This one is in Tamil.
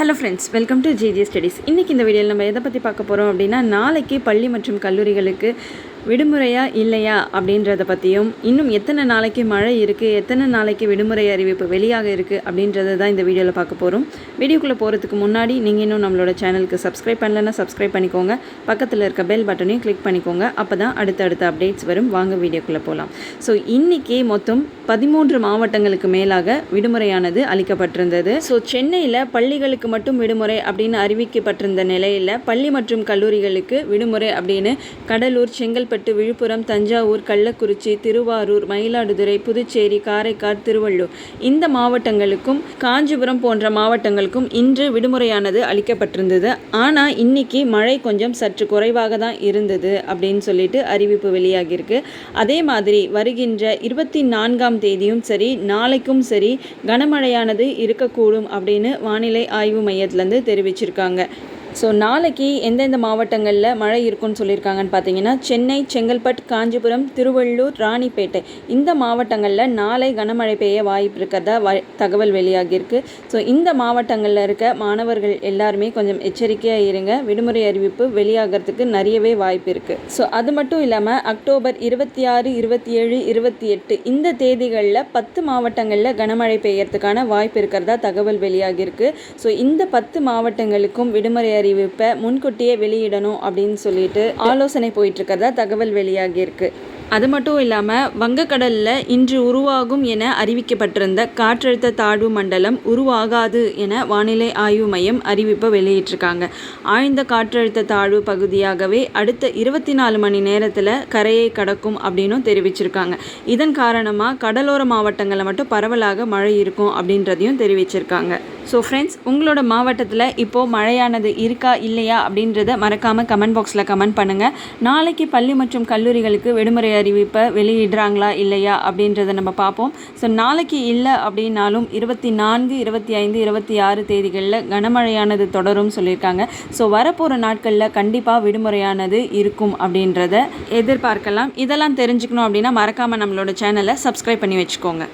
Hello friends welcome to GG studies இன்றைக்கி இந்த வீடியோவில் நம்ம எதை பற்றி பார்க்க போகிறோம் அப்படின்னா நாளைக்கு பள்ளி மற்றும் கல்லூரிகளுக்கு விடுமுறையா இல்லையா அப்படின்றத பற்றியும் இன்னும் எத்தனை நாளைக்கு மழை இருக்குது எத்தனை நாளைக்கு விடுமுறை அறிவிப்பு வெளியாக இருக்குது அப்படின்றத தான் இந்த வீடியோவில் பார்க்க போகிறோம் வீடியோக்குள்ளே போகிறதுக்கு முன்னாடி நீங்கள் இன்னும் நம்மளோட சேனலுக்கு சப்ஸ்கிரைப் பண்ணலன்னா சப்ஸ்கிரைப் பண்ணிக்கோங்க. பக்கத்தில் இருக்க பெல் பட்டனையும் கிளிக் பண்ணிக்கோங்க. அப்போ தான் அடுத்தடுத்த அப்டேட்ஸ் வரும். வாங்க வீடியோக்குள்ளே போகலாம் ஸோ இன்றைக்கி மொத்தம் பதிமூன்று மாவட்டங்களுக்கு மேலாக விடுமுறையானது அளிக்கப்பட்டிருந்தது. ஸோ சென்னையில் பள்ளிகளுக்கு மட்டும் விடுமுறை அப்படின்னு அறிவிக்கப்பட்டிருந்த நிலையில் பள்ளி மற்றும் கல்லூரிகளுக்கு விடுமுறை அப்படின்னு கடலூர் செங்கல் செங்கல்பட்டு விழுப்புரம் தஞ்சாவூர் கள்ளக்குறிச்சி திருவாரூர் மயிலாடுதுறை புதுச்சேரி காரைக்கால் திருவள்ளூர். இந்த மாவட்டங்களுக்கும் காஞ்சிபுரம் போன்ற மாவட்டங்களுக்கும் இன்று விடுமுறையானது அளிக்கப்பட்டிருந்தது. ஆனால் இன்னைக்கு மழை கொஞ்சம் சற்று குறைவாக தான் இருந்தது அப்படின்னு சொல்லிட்டு அறிவிப்பு வெளியாகியிருக்கு. அதே மாதிரி வருகின்ற இருபத்தி நான்காம் தேதியும் சரி நாளைக்கும் சரி கனமழையானது இருக்கக்கூடும் அப்படின்னு வானிலை ஆய்வு மையத்திலேருந்து தெரிவிச்சிருக்காங்க. ஸோ நாளைக்கு எந்தெந்த மாவட்டங்களில் மழை இருக்குன்னு சொல்லியிருக்காங்கன்னு பார்த்தீங்கன்னா சென்னை செங்கல்பட்டு காஞ்சிபுரம் திருவள்ளூர் ராணிப்பேட்டை இந்த மாவட்டங்களில் நாளை கனமழை பெய்ய வாய்ப்பு இருக்கிறதா வ தகவல் வெளியாகியிருக்கு. ஸோ இந்த மாவட்டங்களில் இருக்க மாணவர்கள் எல்லாருமே கொஞ்சம் எச்சரிக்கையாக இருங்க. விடுமுறை அறிவிப்பு வெளியாகிறதுக்கு நிறையவே வாய்ப்பு இருக்குது ஸோ அது மட்டும் இல்லாமல் அக்டோபர் இருபத்தி ஆறு இருபத்தி ஏழு இருபத்தி எட்டு இந்த தேதிகளில் பத்து மாவட்டங்களில் கனமழை பெய்யறதுக்கான வாய்ப்பு இருக்கிறதா தகவல் வெளியாகியிருக்கு. ஸோ இந்த பத்து மாவட்டங்களுக்கும் விடுமுறை அறிவிப்பை முன்கூட்டியே வெளியிடணும் அப்படின்னு சொல்லிட்டு ஆலோசனை போயிட்டு இருக்கிறதா தகவல் வெளியாகியிருக்கு அது மட்டும் இல்லாமல் வங்கக்கடலில் இன்று உருவாகும் என அறிவிக்கப்பட்டிருந்த காற்றழுத்த தாழ்வு மண்டலம் உருவாகாது என வானிலை ஆய்வு மையம் அறிவிப்பை வெளியிட்டிருக்காங்க. ஆழ்ந்த காற்றழுத்த தாழ்வு பகுதியாகவே அடுத்த இருபத்தி நாலு மணி நேரத்தில் கரையை கடக்கும் அப்படின்னும் தெரிவிச்சிருக்காங்க. இதன் காரணமாக கடலோர மாவட்டங்களில் மட்டும் பரவலாக மழை இருக்கும் அப்படின்றதையும் தெரிவிச்சிருக்காங்க. ஸோ ஃப்ரெண்ட்ஸ் உங்களோட மாவட்டத்தில் இப்போது மழையானது இருக்கா இல்லையா அப்படின்றத மறக்காமல் கமெண்ட் பாக்ஸில் கமெண்ட் பண்ணுங்கள் நாளைக்கு பள்ளி மற்றும் கல்லூரிகளுக்கு விடுமுறை அறிவிப்பை வெளியிடுறாங்களா இல்லையா அப்படின்றத நம்ம பார்ப்போம். ஸோ நாளைக்கு இல்லை அப்படின்னாலும் இருபத்தி நான்கு இருபத்தி ஐந்து இருபத்தி ஆறு தேதிகளில் கனமழையானது தொடரும் சொல்லியிருக்காங்க. ஸோ வரப்போகிற நாட்களில் கண்டிப்பாக விடுமுறையானது இருக்கும் அப்படின்றத எதிர்பார்க்கலாம். இதெல்லாம் தெரிஞ்சுக்கணும் அப்படின்னா மறக்காமல் நம்மளோட சேனலை சப்ஸ்கிரைப் பண்ணி வச்சுக்கோங்க.